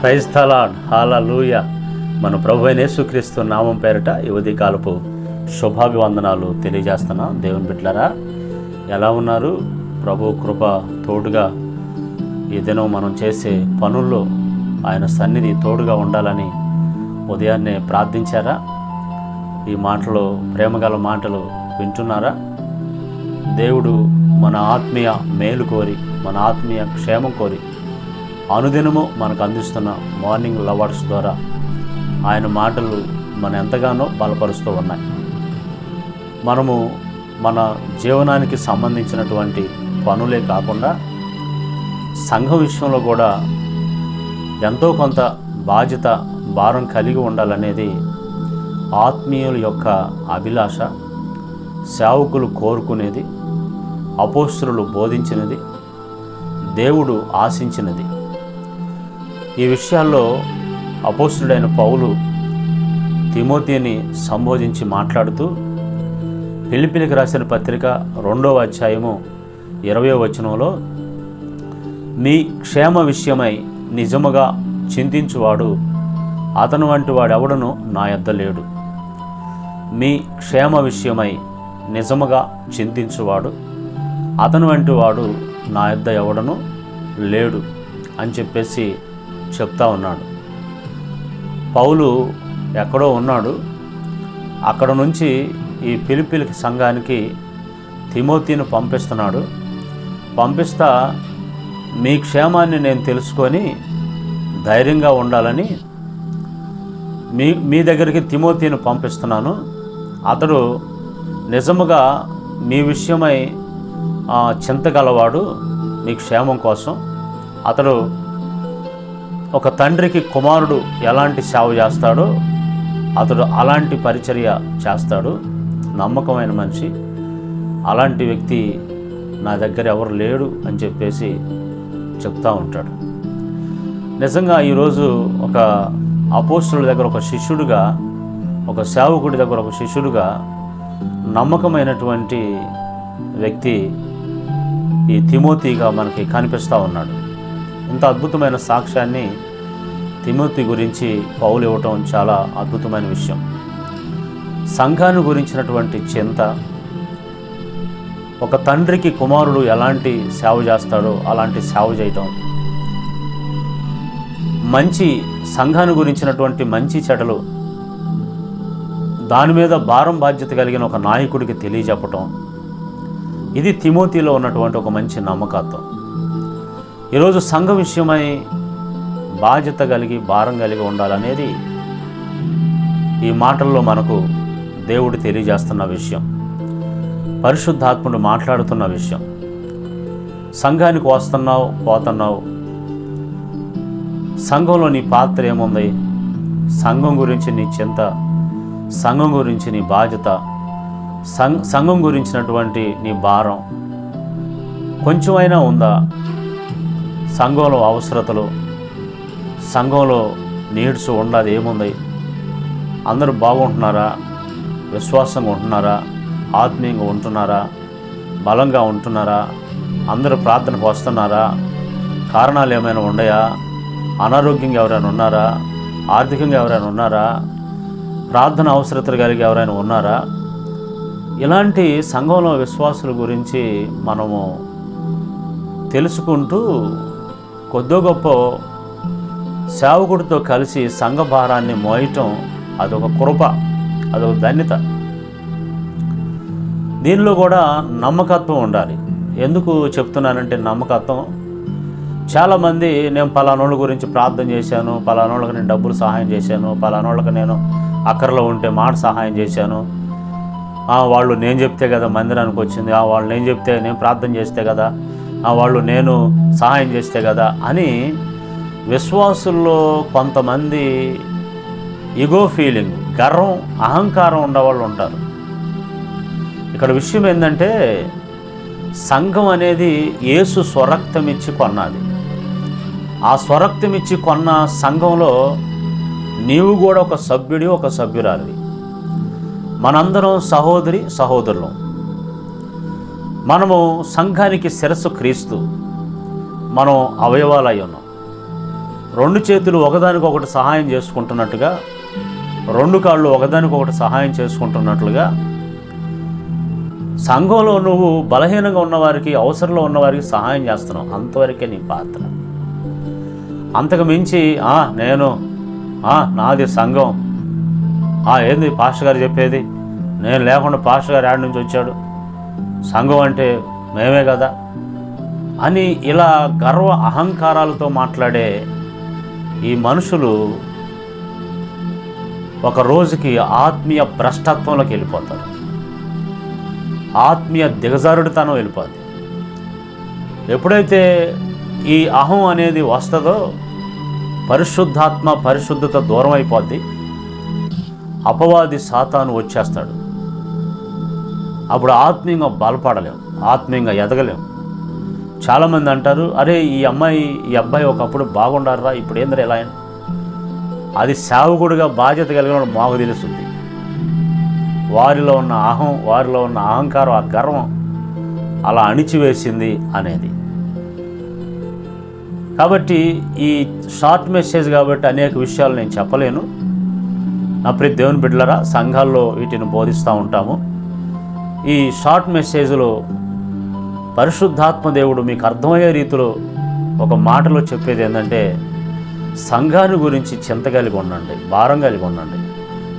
క్రైస్తలాడ్ హాలూయ మన ప్రభు అయిన యేసుక్రీస్తు నామం పేరిట యువతి కాలపు శుభాభివందనాలు తెలియజేస్తున్నాం. దేవుని బిడ్డలారా ఎలా ఉన్నారు? ప్రభు కృప తోడుగా ఈ దినం మనం చేసే పనుల్లో ఆయన సన్నిధి తోడుగా ఉండాలని ఉదయాన్నే ప్రార్థించారా? ఈ మాటలు ప్రేమగల మాటలు వింటున్నారా? దేవుడు మన ఆత్మీయ మేలు కోరి మన ఆత్మీయ క్షేమం కోరి అనుదినము మనకు అందిస్తున్న మార్నింగ్ లవర్స్ ద్వారా ఆయన మాటలు మన ఎంతగానో బలపరుస్తూ ఉన్నాయి. మనము మన జీవనానికి సంబంధించినటువంటి పనులే కాకుండా సంఘ విషయంలో కూడా ఎంతో కొంత బాధ్యత భారం కలిగి ఉండాలనేది ఆత్మీయుల యొక్క అభిలాష సేవకులు కోరుకునేది అపోస్తులు బోధించినది దేవుడు ఆశించినది. ఈ విషయాల్లో అపోస్తుడైన పౌలు తిమోతిని సంబోధించి మాట్లాడుతూ పిలిపిలికి రాసిన పత్రిక రెండవ అధ్యాయము ఇరవై వచనంలో మీ క్షేమ విషయమై నిజముగా చింతించువాడు అతను వంటి వాడెవడను నా యొద్ద లేడు. మీ క్షేమ విషయమై నిజముగా చింతించువాడు అతను వంటి వాడు నా యొద్ద ఎవడను లేడు అని చెప్పేసి చెప్తా ఉన్నాడు. పౌలు ఎక్కడో ఉన్నాడు. అక్కడ నుంచి ఈ పిలిపిలికి సంఘానికి తిమోతిని పంపిస్తున్నాడు. పంపిస్తా మీ క్షేమాన్ని నేను తెలుసుకొని ధైర్యంగా ఉండాలని మీ మీ దగ్గరికి తిమోతిని పంపిస్తున్నాను. అతడు నిజముగా మీ విషయమై చింతగలవాడు. మీ క్షేమం కోసం అతడు ఒక తండ్రికి కుమారుడు ఎలాంటి సేవ చేస్తాడో అతడు అలాంటి పరిచర్య చేస్తాడు. నమ్మకమైన మనిషి. అలాంటి వ్యక్తి నా దగ్గర ఎవరు లేడు అని చెప్పేసి చెప్తా ఉంటాడు. నిజంగా ఈరోజు ఒక అపోస్తుల దగ్గర ఒక శిష్యుడిగా ఒక సేవకుడి దగ్గర ఒక శిష్యుడిగా నమ్మకమైనటువంటి వ్యక్తి ఈ తిమోతిగా మనకి కనిపిస్తూ ఉన్నాడు. ఇంత అద్భుతమైన సాక్ష్యాన్ని తిమోతి గురించి పౌలు ఇవ్వటం చాలా అద్భుతమైన విషయం. సంఘాన్ని గురించినటువంటి చింత ఒక తండ్రికి కుమారుడు ఎలాంటి సేవ చేస్తాడో అలాంటి సేవ చేయటం మంచి సంఘాన్ని గురించినటువంటి మంచి చెడలు దాని మీద భారం బాధ్యత కలిగిన ఒక నాయకుడికి తెలియజెప్పటం ఇది తిమోతిలో ఉన్నటువంటి ఒక మంచి నమ్మకత్వం. ఈరోజు సంఘ విషయమై బాధ్యత కలిగి భారం కలిగి ఉండాలనేది ఈ మాటల్లో మనకు దేవుడు తెలియజేస్తున్న విషయం. పరిశుద్ధాత్ముడు మాట్లాడుతున్న విషయం. సంఘానికి వస్తున్నావు పోతున్నావు. సంఘంలో నీ పాత్ర ఏముంది? సంఘం గురించి నీ చింత సంఘం గురించి నీ బాధ్యత సంఘం గురించినటువంటి నీ భారం కొంచెమైనా ఉందా? సంఘంలో అవసరతలు సంఘంలో నీడ్స్ ఉండదు ఏముంది? అందరూ బాగుంటున్నారా? విశ్వాసంగా ఉంటున్నారా? ఆత్మీయంగా ఉంటున్నారా? బలంగా ఉంటున్నారా? అందరూ ప్రార్థనకు వస్తున్నారా కారణాలు ఏమైనా ఉన్నాయా? అనారోగ్యంగా ఎవరైనా ఉన్నారా? ఆర్థికంగా ఎవరైనా ఉన్నారా? ప్రార్థన అవసరతలు కలిగి ఎవరైనా ఉన్నారా? ఇలాంటి సంఘంలో విశ్వాసుల గురించి మనము తెలుసుకుంటూ కొద్దో గొప్ప సేవకుడితో కలిసి సంఘ భారాన్ని మోయటం అదొక కృప అదొక ధన్యత. దీనిలో కూడా నమ్మకత్వం ఉండాలి. ఎందుకు చెప్తున్నానంటే నమ్మకత్వం? చాలామంది నేను పలానోళ్ళ గురించి ప్రార్థన చేశాను పలానోళ్ళకి నేను డబ్బులు సహాయం చేశాను పలానోళ్ళకి నేను అక్కర్లో ఉంటే మాట సహాయం చేశాను. వాళ్ళు నేను చెప్తే కదా మందిరానికి వచ్చింది ఆ, వాళ్ళు నేను చెప్తే నేను ప్రార్థన చేస్తే కదా వాళ్ళు నేను సహాయం చేస్తే కదా అని విశ్వాసుల్లో కొంతమంది ఇగో ఫీలింగ్ గర్వం అహంకారం ఉండేవాళ్ళు ఉంటారు. ఇక్కడ విషయం ఏంటంటే సంఘం అనేది యేసు స్వరక్తం ఇచ్చి కొన్నది. ఆ స్వరక్తం ఇచ్చి కొన్న సంఘంలో నీవు కూడా ఒక సభ్యుడి ఒక సభ్యురాలివి. మనందరం సహోదరి సహోదరులం. మనము సంఘానికి శిరస్సు క్రీస్తు. మనం అవయవాలై ఉన్నాం రెండు చేతులు ఒకదానికొకటి సహాయం చేసుకుంటున్నట్టుగా రెండు కాళ్ళు ఒకదానికొకటి సహాయం చేసుకుంటున్నట్లుగా సంఘంలో నువ్వు బలహీనంగా ఉన్నవారికి అవసరంలో ఉన్నవారికి సహాయం చేస్తున్నావు. అంతవరకే నీ పాత్ర. అంతకు మించి "ఆ, నేను "ఆ, నాది సంఘం. "ఆ, ఏంది? పాస్టర్ గారు చెప్పేది? నేను లేకుండా పాస్టర్ గారు యాడ్ నుంచి వచ్చాడు. సంఘం అంటే మేమే కదా అని ఇలా గర్వ అహంకారాలతో మాట్లాడే ఈ మనుషులు ఒక రోజుకి ఆత్మీయ భ్రష్టత్వంలోకి వెళ్ళిపోతారు. ఆత్మీయ దిగజారుడితనం వెళ్ళిపోతుంది ఎప్పుడైతే ఈ అహం అనేది వస్తుందో పరిశుద్ధాత్మ పరిశుద్ధత దూరం అయిపోద్ది అపవాది సాతాను వచ్చేస్తాడు. అప్పుడు ఆత్మీయంగా బలపడలేం ఆత్మీయంగా ఎదగలేం. చాలామంది అంటారు అరే ఈ అమ్మాయి ఈ అబ్బాయి ఒకప్పుడు బాగుండారా ఇప్పుడు ఏందిరా ఇలా? అని?" అది సేవకుడిగా బాధ్యత కలిగిన మాకు తెలుస్తుంది. వారిలో ఉన్న అహం వారిలో ఉన్న అహంకారం ఆ గర్వం అలా అణిచివేసింది అనేది. కాబట్టి ఈ షార్ట్ మెసేజ్ కాబట్టి అనేక విషయాలు నేను చెప్పలేను. నా ప్రతి దేవుని బిడ్డలరా సంఘాల్లో వీటిని బోధిస్తూ ఉంటాము. ఈ షార్ట్ మెసేజ్లో పరిశుద్ధాత్మ దేవుడు మీకు అర్థమయ్యే రీతిలో ఒక మాటలో చెప్పేది ఏంటంటే సంఘాన్ని గురించి చింత కలిగి ఉండండి భారం కలిగి ఉండండి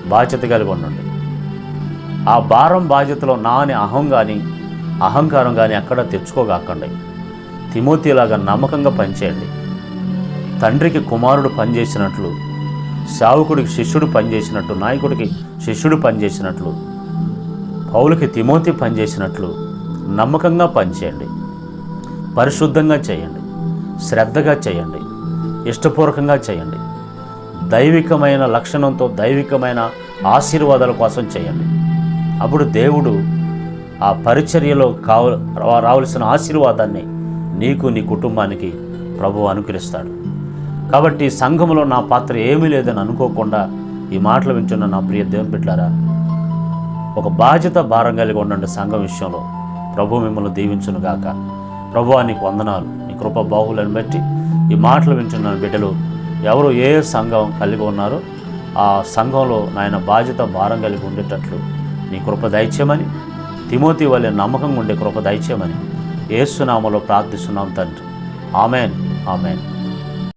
బాధ్యత కలిగి ఉండండి. ఆ భారం బాధ్యతలో నాని అహం కానీ అహంకారం కానీ ఎక్కడ తెచ్చుకోగాకండి. తిమోతిలాగా నమ్మకంగా పనిచేయండి. తండ్రికి కుమారుడు పనిచేసినట్లు సేవకుడికి శిష్యుడు పనిచేసినట్టు నాయకుడికి శిష్యుడు పనిచేసినట్లు పౌలకి తిమోతి పనిచేసినట్లు నమ్మకంగా పనిచేయండి. పరిశుద్ధంగా చేయండి. శ్రద్ధగా చేయండి. ఇష్టపూర్వకంగా చేయండి. దైవికమైన లక్షణంతో దైవికమైన ఆశీర్వాదాల కోసం చేయండి. అప్పుడు దేవుడు ఆ పరిచర్యలో కావ రావలసిన ఆశీర్వాదాన్ని నీకు నీ కుటుంబానికి ప్రభు అనుకరిస్తాడు కాబట్టి సంఘంలో నా పాత్ర ఏమీ లేదని అనుకోకుండా ఈ మాటలు వింటున్న నా ప్రియ దేవుని బిడ్డారా ఒక బాధ్యత భారం కలిగి ఉండండి సంఘం విషయంలో. ప్రభు మిమ్మల్ని దీవించును గాక. ప్రభు నీకు వందనాలు. నీ కృప బాహులను బట్టి ఈ మాటలు వింటున్న బిడ్డలు ఎవరు ఏ సంఘం కలిగి ఉన్నారో ఆ సంఘంలో నాయన బాధ్యత భారం కలిగి ఉండేటట్లు నీ కృప దయచేయమని తిమోతి వల్లే నమ్మకంగా ఉండే కృప దయచేయమని ఏసునామలో ప్రార్థిస్తున్నాం తండ్రి. ఆమెన్. ఆమెన్.